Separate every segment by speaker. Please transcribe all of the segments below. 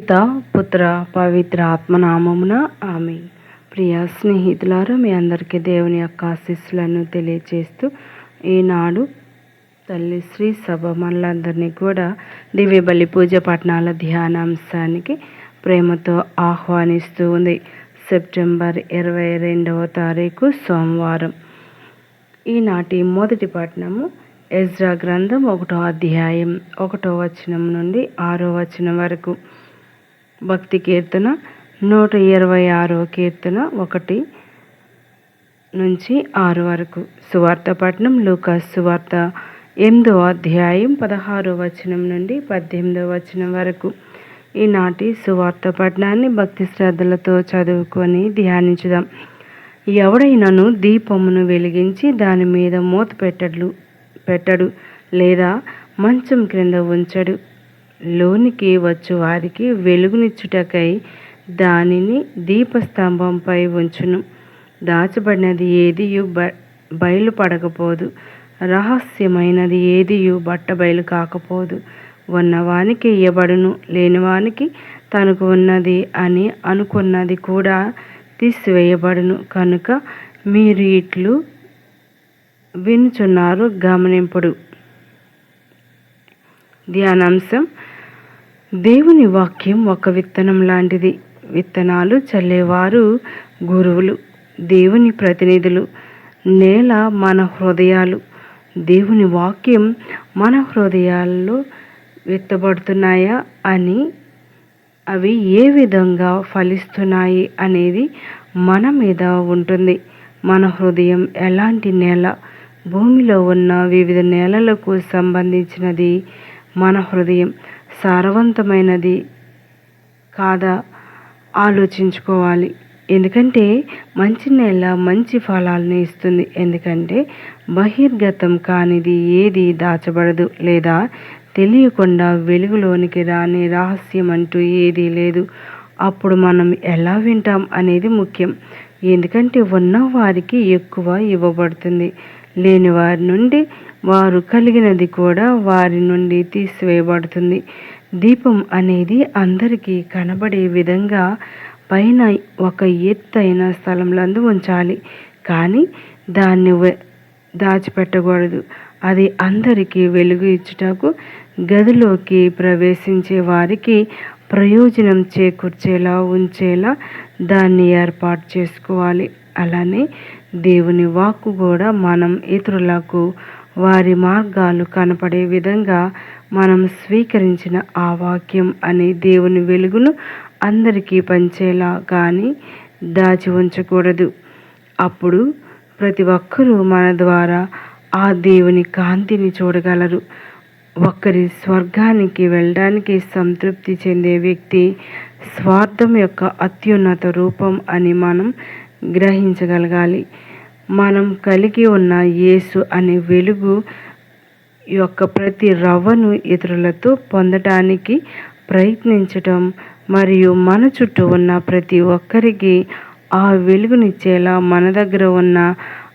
Speaker 1: పిత పుత్ర పవిత్ర ఆత్మనామమున ఆమె ప్రియ స్నేహితులారా మీ అందరికీ దేవుని యొక్క ఆశీస్సులను తెలియజేస్తూ ఈనాడు తల్లి శ్రీ సభ మనలందరినీ కూడా దివ్య బలి పూజ పట్టణాల ధ్యానాంశానికి ప్రేమతో ఆహ్వానిస్తూ ఉంది. సెప్టెంబర్ ఇరవై రెండవ తారీఖు సోమవారం. ఈనాటి మొదటి పట్టణము ఎజ్రా గ్రంథం ఒకటో అధ్యాయం ఒకటో వచనం నుండి ఆరో వచనం వరకు. భక్తి కీర్తన నూట ఇరవై ఆరో కీర్తన ఒకటి నుంచి ఆరు వరకు. సువార్త పట్నం లూకాస్ సువార్త ఎనిమిదో అధ్యాయం పదహారో వచనం నుండి పద్దెనిమిదో వచనం వరకు. ఈనాటి సువార్త పట్నాన్ని భక్తి శ్రద్ధలతో చదువుకొని ధ్యానించుదాం. ఎవడైనాను దీపమును వెలిగించి దాని మీద మూత పెట్టడు పెట్టడు లేదా మంచం క్రింద ఉంచడు. లోనికి వచ్చు. వారికి వెలుగునిచ్చుటకై దానిని దీపస్తంభంపై ఉంచును. దాచబడినది ఏదియు బ బయలుపడకపోదు. రహస్యమైనది ఏదియు బట్ట బయలు కాకపోదు. ఉన్నవానికి ఇయ్యబడును. లేనివానికి తనకు ఉన్నది అని అనుకున్నది కూడా తీసివేయబడును. కనుక మీరు ఇట్లు వినుచున్నారు గమనింపుడు. ధ్యానాంశం. దేవుని వాక్యం ఒక విత్తనం లాంటిది. విత్తనాలు చల్లేవారు గురువులు దేవుని ప్రతినిధులు నేల మన హృదయాలు. దేవుని వాక్యం మన హృదయాల్లో విత్తబడుతున్నాయా అని అవి ఏ విధంగా ఫలిస్తున్నాయి అనేది మన మీద ఉంటుంది. మన హృదయం ఎలాంటి నేల? భూమిలో ఉన్న వివిధ నేలలకు సంబంధించినది మన హృదయం. సారవంతమైనది కాదా ఆలోచించుకోవాలి. ఎందుకంటే మంచి నేల మంచి ఫలాలను ఇస్తుంది. ఎందుకంటే బహిర్గతం కానిది ఏది దాచబడదు లేదా తెలియకుండా వెలుగులోనికి రాని రహస్యం అంటూ ఏదీ లేదు. అప్పుడు మనం ఎలా వింటాం అనేది ముఖ్యం. ఎందుకంటే ఉన్న వారికి ఎక్కువ ఇవ్వబడుతుంది. లేని వారి నుండి వారు కలిగినది కూడా వారి నుండి తీసివేయబడుతుంది. దీపం అనేది అందరికీ కనబడే విధంగా పైన ఒక ఎత్తైన స్థలంలో ఉంచాలి. కానీ దాన్ని దాచిపెట్టకూడదు. అది అందరికీ వెలుగు ఇచ్చుటకు గదిలోకి ప్రవేశించే వారికి ప్రయోజనం చేకూర్చేలా ఉంచేలా దాన్ని ఏర్పాటు చేసుకోవాలి. అలానే దేవుని వాక్కు కూడా మనం ఇతరులకు వారి మార్గాలు కనపడే విధంగా మనం స్వీకరించిన ఆ వాక్యం అనే దేవుని వెలుగును అందరికీ పంచేలా కానీ దాచి ఉంచకూడదు. అప్పుడు ప్రతి ఒక్కరూ మన ద్వారా ఆ దేవుని కాంతిని చూడగలరు. ఒక్కరి స్వర్గానికి వెళ్ళడానికి సంతృప్తి చెందే వ్యక్తి స్వార్థం యొక్క అత్యున్నత రూపం అని మనం గ్రహించగలగాలి. మనం కలిగి ఉన్న యేసు అనే వెలుగు యొక్క ప్రతి రవ్వను ఇతరులతో పొందటానికి ప్రయత్నించటం మరియు మన చుట్టూ ఉన్న ప్రతి ఒక్కరికి ఆ వెలుగునిచ్చేలా మన దగ్గర ఉన్న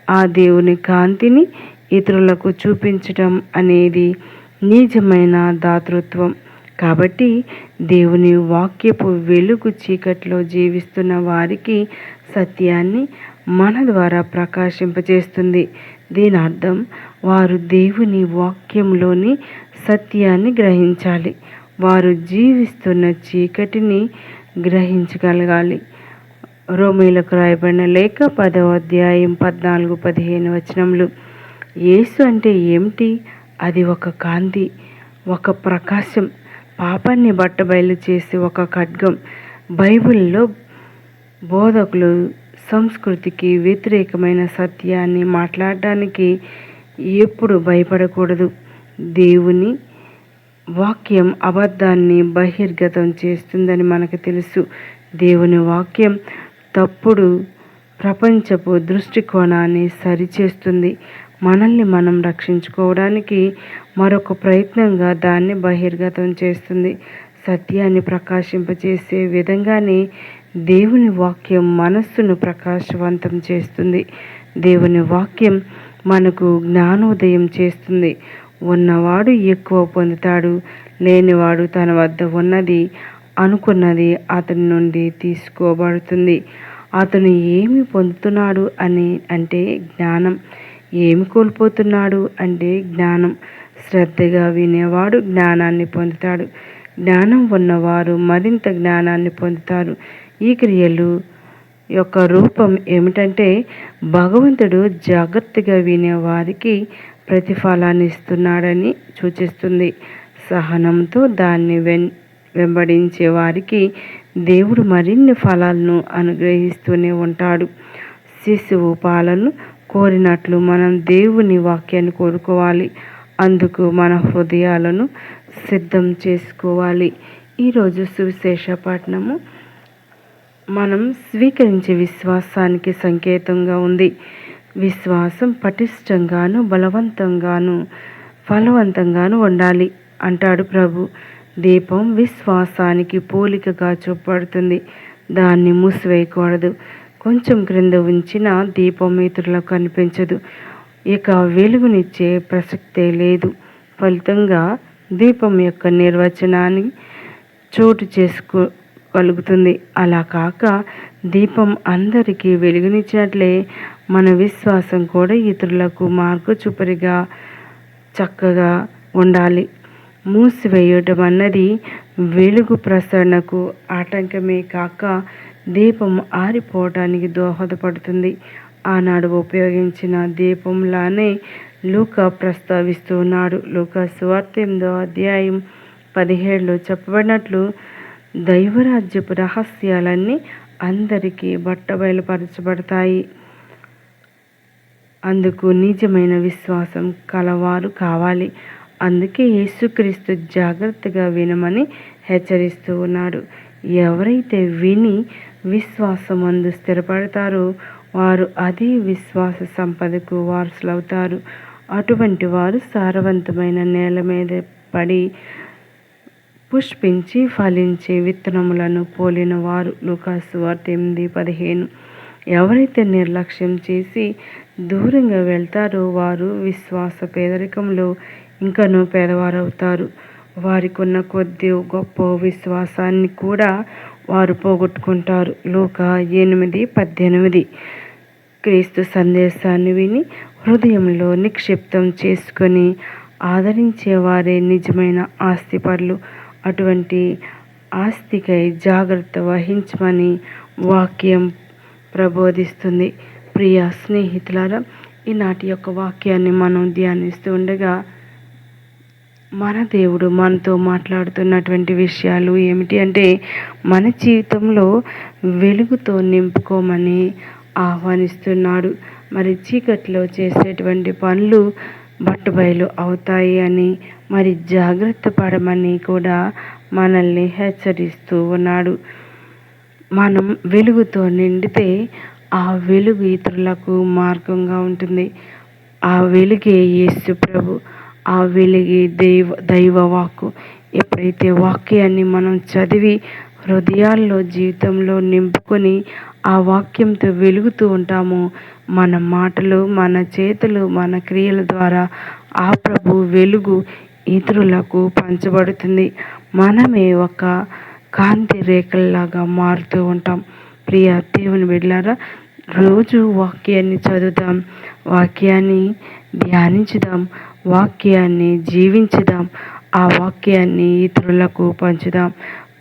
Speaker 1: ఆ దేవుని కాంతిని ఇతరులకు చూపించటం అనేది నిజమైన దాతృత్వం. కాబట్టి దేవుని వాక్యపు వెలుగు చీకట్లో జీవిస్తున్న వారికి సత్యాన్ని మన ద్వారా ప్రకాశింపజేస్తుంది. దీని అర్థం వారు దేవుని వాక్యంలోని సత్యాన్ని గ్రహించాలి. వారు జీవిస్తున్న చీకటిని గ్రహించగలగాలి. రోమిలకు రాయబడిన లేఖ పదవ అధ్యాయం పద్నాలుగు పదిహేను వచనములు. యేసు అంటే ఏమిటి? అది ఒక కాంతి ఒక ప్రకాశం. పాపాన్ని బట్టబయలు చేసే ఒక ఖడ్గం. బైబిల్లో బోధకులు సంస్కృతికి వ్యతిరేకమైన సత్యాన్ని మాట్లాడడానికి ఎప్పుడు భయపడకూడదు. దేవుని వాక్యం అబద్ధాన్ని బహిర్గతం చేస్తుందని మనకు తెలుసు. దేవుని వాక్యం తప్పుడు ప్రపంచపు దృష్టికోణాన్ని సరిచేస్తుంది. మనల్ని మనం రక్షించుకోవడానికి మరొక ప్రయత్నంగా దాన్ని బహిర్గతం చేస్తుంది. సత్యాన్ని ప్రకాశింపచేసే విధంగానే దేవుని వాక్యం మనస్సును ప్రకాశవంతం చేస్తుంది. దేవుని వాక్యం మనకు జ్ఞానోదయం చేస్తుంది. ఉన్నవాడు ఎక్కువ పొందుతాడు. లేనివాడు తన వద్ద ఉన్నది అనుకున్నది అతని నుండి తీసుకోబడుతుంది. అతను ఏమి పొందుతున్నాడు అని అంటే జ్ఞానం. ఏమి కోల్పోతున్నాడు అంటే జ్ఞానం. శ్రద్ధగా వినేవాడు జ్ఞానాన్ని పొందుతాడు. జ్ఞానం ఉన్నవారు మరింత జ్ఞానాన్ని పొందుతారు. ఈ క్రియలు యొక్క రూపం ఏమిటంటే భగవంతుడు జాగ్రత్తగా వినేవారికి ప్రతిఫలాన్ని ఇస్తున్నాడని సూచిస్తుంది. సహనంతో దాన్ని వెన్ వెంబడించే వారికి దేవుడు మరిన్ని ఫలాలను అనుగ్రహిస్తూనే ఉంటాడు. శిశువు పాలను కోరినట్లు మనం దేవుని వాక్యాన్ని కోరుకోవాలి. అందుకు మన హృదయాలను సిద్ధం చేసుకోవాలి. ఈరోజు సువిశేష పట్నము మనం స్వీకరించే విశ్వాసానికి సంకేతంగా ఉంది. విశ్వాసం పటిష్టంగాను బలవంతంగాను ఫలవంతంగాను ఉండాలి అంటాడు ప్రభు. దీపం విశ్వాసానికి పోలికగా చూపడుతుంది దాన్ని మూసివేయకూడదు. కొంచెం క్రింద ఉంచిన దీపం ఇతరులకు కనిపించదు. ఇక వెలుగునిచ్చే ప్రసక్తే లేదు. ఫలితంగా దీపం యొక్క నిర్వచనాన్ని చోటు చేసుకో కలుగుతుంది. అలా కాక దీపం అందరికీ వెలుగునిచ్చినట్లే మన విశ్వాసం కూడా ఇతరులకు మార్గ చూపరిగా చక్కగా ఉండాలి. మూసివేయటం అన్నది వెలుగు ప్రసరణకు ఆటంకమే కాక దీపం ఆరిపోవటానికి దోహదపడుతుంది. ఆనాడు ఉపయోగించిన దీపంలానే లూక ప్రస్తావిస్తున్నాడు లూక సువార్త ఎనిమిదో అధ్యాయం పదిహేడులో చెప్పబడినట్లు దైవరాజ్యపు రహస్యాలన్నీ అందరికీ బట్టబయలుపరచబడతాయి అందుకు నిజమైన విశ్వాసం కలవారు కావాలి. అందుకే యేసుక్రీస్తు జాగ్రత్తగా వినమని హెచ్చరిస్తూ ఉన్నాడు. ఎవరైతే విని విశ్వాసమందు స్థిరపడతారో వారు అదే విశ్వాస సంపదకు వారసులవుతారు. అటువంటి వారు సారవంతమైన నేల మీద పడి పుష్పించి ఫలించే విత్తనములను పోలిన వారు లుకాసు వార్త ఎనిమిది పదిహేను. ఎవరైతే నిర్లక్ష్యం చేసి దూరంగా వెళ్తారో వారు విశ్వాస పేదరికంలో ఇంకనూ పేదవారవుతారు. వారికి ఉన్న కొద్ది గొప్ప విశ్వాసాన్ని కూడా వారు పోగొట్టుకుంటారు. లోక ఎనిమిది పద్దెనిమిది. క్రీస్తు సందేశాన్ని విని హృదయంలో నిక్షిప్తం చేసుకొని ఆదరించేవారే నిజమైన ఆస్తిపరులు. అటువంటి ఆస్తికై జాగ్రత్త వహించమని వాక్యం ప్రబోధిస్తుంది. ప్రియ స్నేహితులారా ఈనాటి యొక్క వాక్యాన్ని మనం ధ్యానిస్తూ ఉండగా మన దేవుడు మనతో మాట్లాడుతున్నటువంటి విషయాలు ఏమిటి అంటే మన జీవితంలో వెలుగుతో నింపుకోమని ఆహ్వానిస్తున్నాడు. మరి చీకట్లో చేసేటువంటి పనులు బట్టుబయలు అవుతాయి అని మరి జాగ్రత్త పడమని కూడా మనల్ని హెచ్చరిస్తూ ఉన్నాడు. మనం వెలుగుతో నిండితే ఆ వెలుగు ఇతరులకు మార్గంగా ఉంటుంది. ఆ వెలుగే యేసు ప్రభు ఆ వెలిగి దైవ దైవ వాక్కు. ఎప్పుడైతే వాక్యాన్ని మనం చదివి హృదయాల్లో జీవితంలో నింపుకొని ఆ వాక్యంతో వెలుగుతూ ఉంటామో మన మాటలు మన చేతులు మన క్రియల ద్వారా ఆ ప్రభు వెలుగు ఇతరులకు పంచబడుతుంది. మనమే ఒక కాంతి రేఖల్లాగా మారుతూ ఉంటాం. ప్రియ దేవుని వెళ్ళారా రోజు వాక్యాన్ని చదువుదాం వాక్యాన్ని ధ్యానించుదాం వాక్యాన్ని జీవించుదాం ఆ వాక్యాన్ని ఇతరులకు పంచుదాం.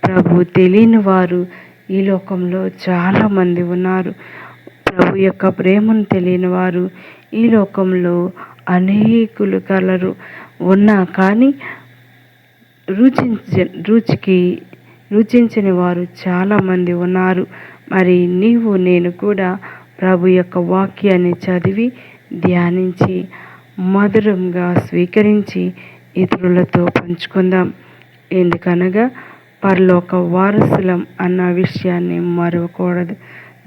Speaker 1: ప్రభు తెలియని వారు ఈ లోకంలో చాలామంది ఉన్నారు. ప్రభు యొక్క ప్రేమను తెలియని వారు ఈ లోకంలో అనేకులు కలరు. ఉన్నా కానీ రుచించ రుచికి రుచించని వారు చాలామంది ఉన్నారు. మరి నీవు నేను కూడా ప్రభు యొక్క వాక్యాన్ని చదివి ధ్యానించి మధురంగా స్వీకరించి ఇతరులతో పంచుకుందాం. ఎందుకనగా పరలోక వారసులం అన్న విషయాన్ని మరవకూడదు.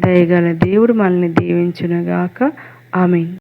Speaker 1: దయగల దేవుడు మనల్ని దీవించునుగాక. ఆమె